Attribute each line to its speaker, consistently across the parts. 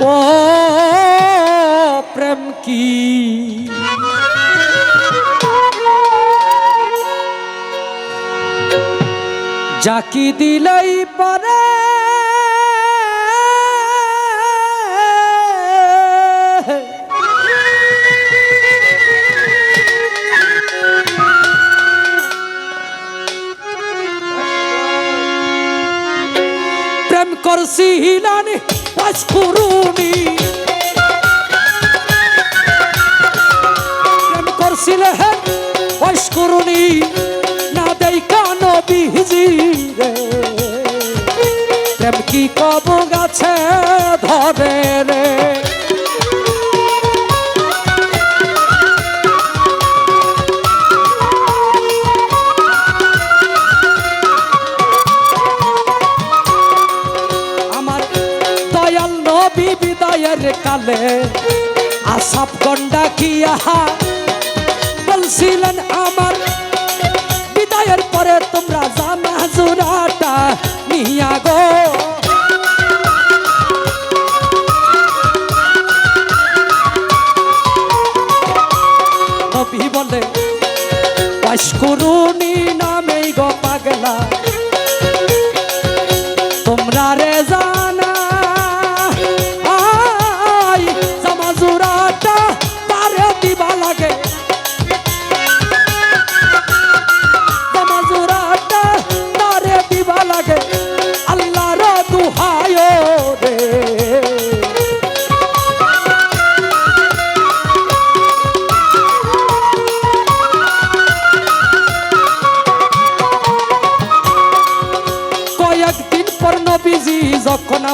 Speaker 1: ও প্রেম কি? জাকি দিলাই পারে প্রেম করছি হিলানি। পাঁচকুরুনি প্রেম করছিলে হেন পাঁচকুরুনি না দেই কানো বিহিজি রে প্রেম কি কব গাছে ধরে রে? কালে আসাপ গন্ডা কি আহা? বলছিলেন আমার বিদায়ের পরে তোমরা জানা জোড়াটা নিয়া গো।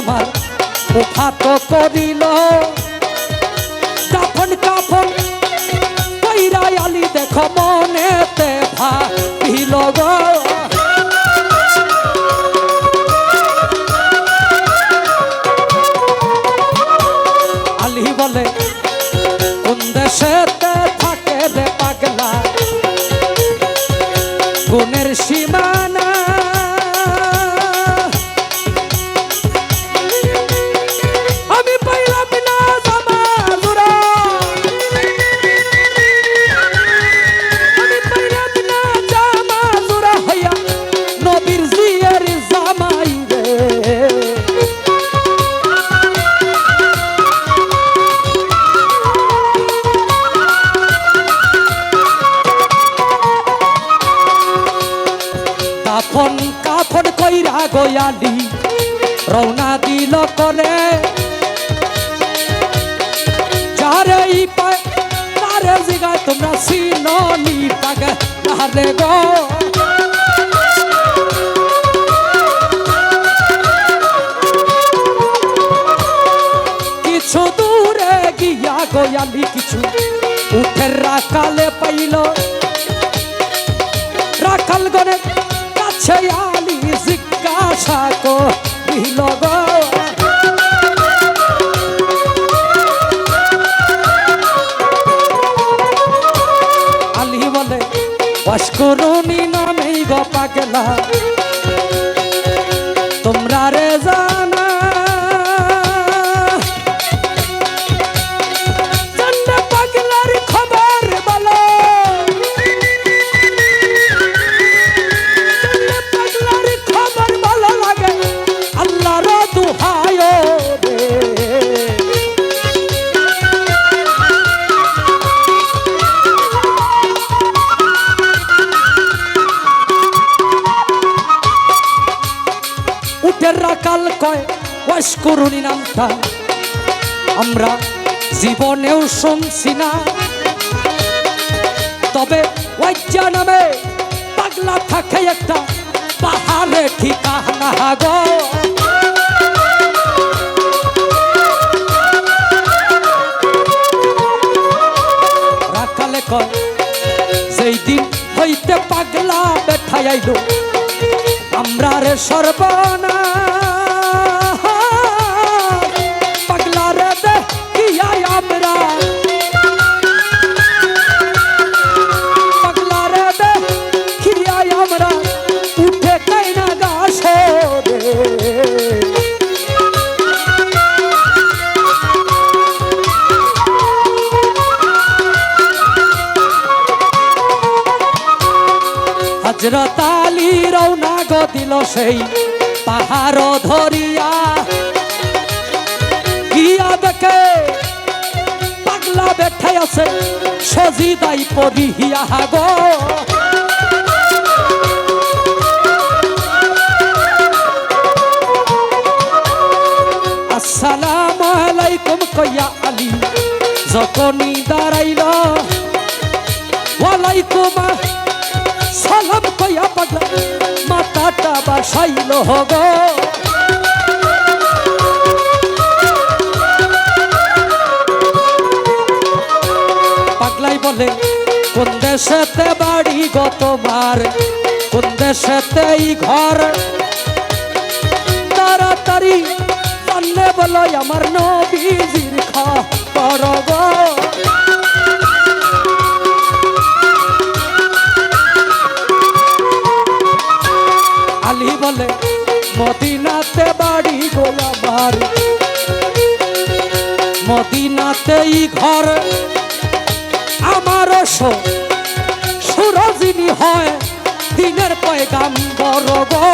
Speaker 1: আমার উফাত করিল। কাফন কাফন কইরা আলি দেখো মনেতে ভাবিল গো। কাফন কাফন কইরা গয়ালি। রওনা দিল করে যারে পায়, তারে জিগায় তোমরা সিননি পাগে তারে গো। কিছু দূরে গিয়া গয়ালি, কিছু উঠের রাখালে পাইল। রাখাল গনে কাছে আলি জিজ্ঞাসা করিল আলি বলে অস্করণী নামেই গো পাগলা তোমরা রে জানা উঠের রাকাল কয় ওয়াস করুনি নামটা। আমরা জীবনেও শুনছি না। তবে ওয়াজ্জা নামে পাগলা থাকে একটা পাহাড়ে ঠিকানা গো। রাখালে কয়, যেই দিন হইতে পাগলা বেঠাই আইলো আমরা রে সর্বনা দিল সেই পাহাড় ধরিয়া। গিয়া দেখে পাগলা বেঠাই আছে, সজিদাই পড়িয়া গো আসসালামু আলাইকুম কইয়া আলী, যখনই দাঁড়াইল, ওয়ালাইকুম বাসাইল গো পাগলাই বলে, কোন দেশেতে বাড়ি গো তোমার? কোন দেশেতে এই ঘর? তাড়াতাড়ি জানলে বলো, আমার নবীজির খবর গো। আলী বলে, মদিনাতে বাড়ি গো আমার মদিনাতেই ঘর, আমারও সুরজিনী হয় দিনের পয়গাম বড় গো।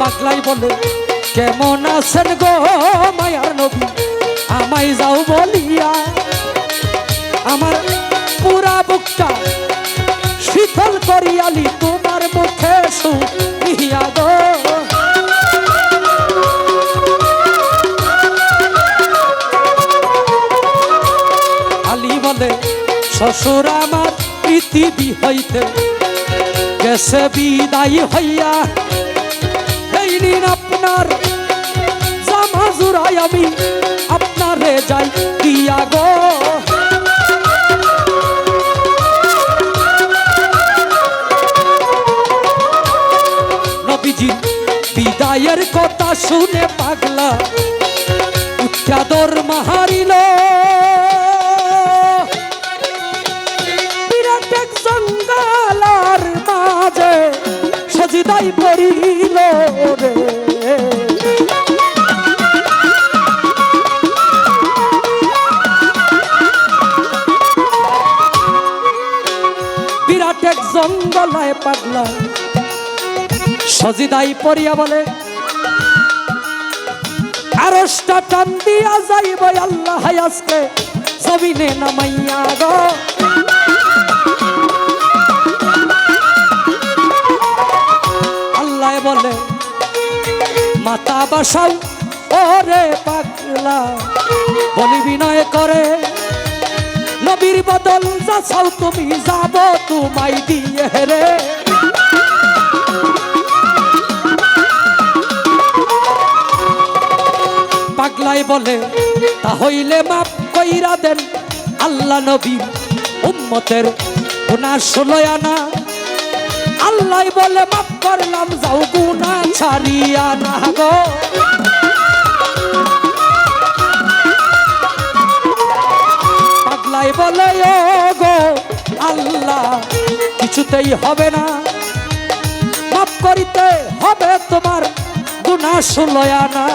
Speaker 1: পাগলাই বলে, কেমন আছেন গো মায়ার নবী? আমায় যাও বলিয়া আমার পুরা বুকটা শীতল করিয়ালি, তোমার মুখে আলী শ্বশুর আমার পৃথিবী হইতে গেছে, বিদায় হইয়া এই নিন আপনার জামা জুড়াই আমি বিদায়ের কথা শুনে পাগলা উচ্চাদর মাহারিল। জঙ্গালার মাঝে সজিদাই পড়িল রে। জঙ্গলায় পাগলা সজিদাই পড়িয়া বলে আরসটা টান দিয়া যাইব আল্লাহ আজকে। জমিনে নামাইয়া গো। আল্লাহ বলে, মাতা বাসাও, ওরে পাগলা। বলি বিনয় করে, নবীর বদল যাচাও তুমি যাব তোমায় দিয়ে রে পাগলাই বলে, তা হইলে মাপ কইরা দেন, আল্লাহ নবী উম্মতের গুনাহ ষোলয় আনা। আল্লাহ বলে মাপ করলাম, যাও গুনা ছাড়িয়া না গো। পাগলাই বলে, ও গো, আল্লাহ, কিছুতেই হবে না। মাপ করিতে হবে তোমার গুনা ষোলয় আনা।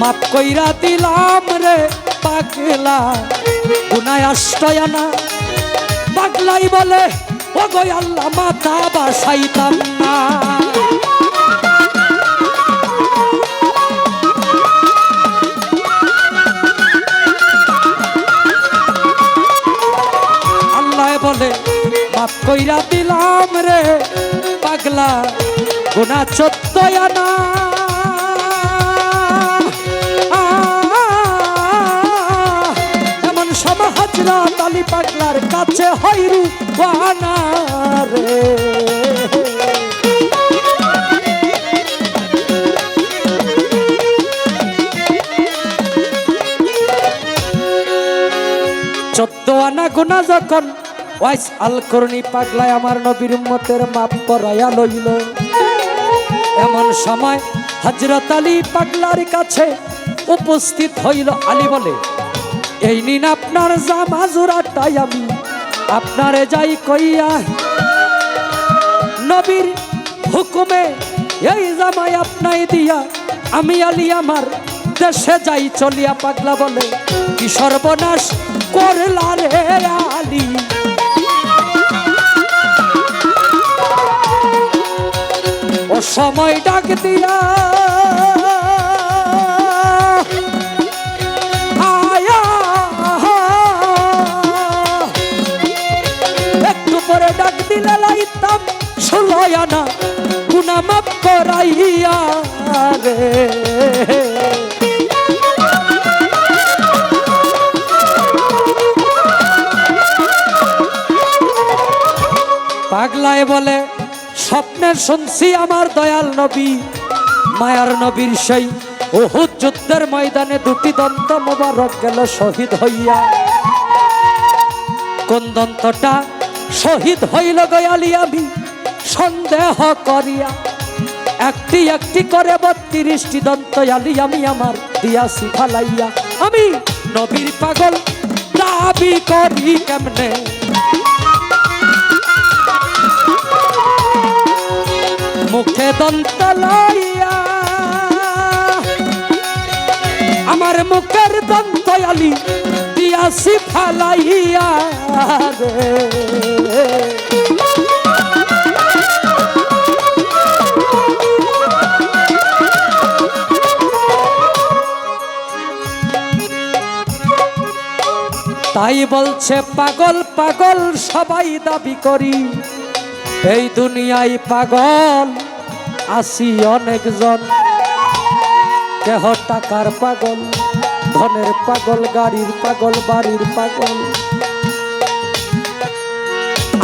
Speaker 1: মাপ কইরা দিলাম রে পাগলা, গুনায় আষ্টয়ানা পাগলাই বলে ও গো আল্লাহ, মাথা বাসাইতাম না। বলে মাপ কইরা দিলাম রে পাগলা গুনা চোদ্দয়ানা এমন তালি পাগলার কাছে হইরু রে। আনা গুনা যখন ওয়াইস আল করণী পাগলায় আমার নবীর উম্মতের মাপ করাইয়া লইল। এমন সময় হজরত আলী পাগলার কাছে উপস্থিত হইল আলী বলে এই নিন আপনার জামা জোড়াটাই আমি, আপনারে যাই কইয়া নবীর হুকুমে এই জামাই আপনাই দিয়া, আমি আলি আমার দেশে যাই চলিয়া পাগলা বলে, কি সর্বনাশ করলা রে আলী। ও সময় ডাক দিয়া। করাইয়া রে। পাগলায় বলে, স্বপ্নে শুনছি আমার দয়াল নবী, মায়ার নবীর সেই ওহুদ যুদ্ধের ময়দানে দুটি দন্ত মোবারক গেল শহীদ হইয়া। কোন দন্তটা শহীদ হইল গয়ালি আমি সন্দেহ করিয়া। একটি একটি করে বত্রিশটি দন্ত আলি আমি আমার দিয়াছি ফালাইয়া। আমি নবীর পাগল, দাবি করি কেমনে? মুখে দন্ত লাইয়া, আমার মুখের দন্ত আলি দিয়াছি ফালাইয়া রে। তাই বলছে, পাগল পাগল, সবাই দাবি করি। এই দুনিয়ায় পাগল আসি অনেকজন। কেহ টাকার পাগল, ধনের পাগল, গাড়ির পাগল, বাড়ির পাগল।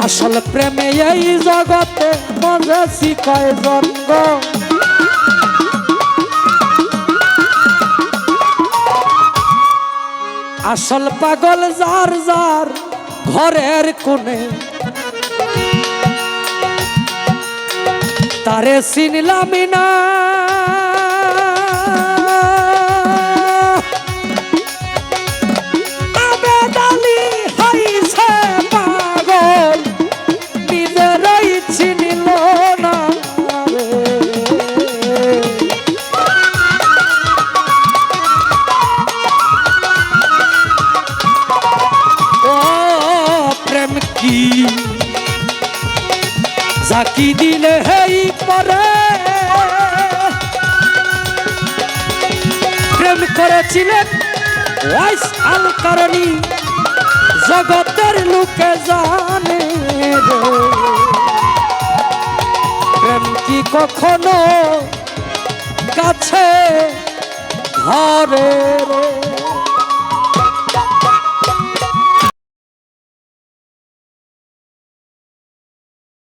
Speaker 1: আসল প্রেমে এই জগতে মজেছি কয়জন গো? আসল পাগল যার যার ঘরের কোণে। তারে চিনলামি না। জাকি দিলে হেই পরে। প্রেম করেছিলেন ওয়াইস আল কারণী জগতের লোকে জানে প্রেম কি কখনো কাছে ধরে রে?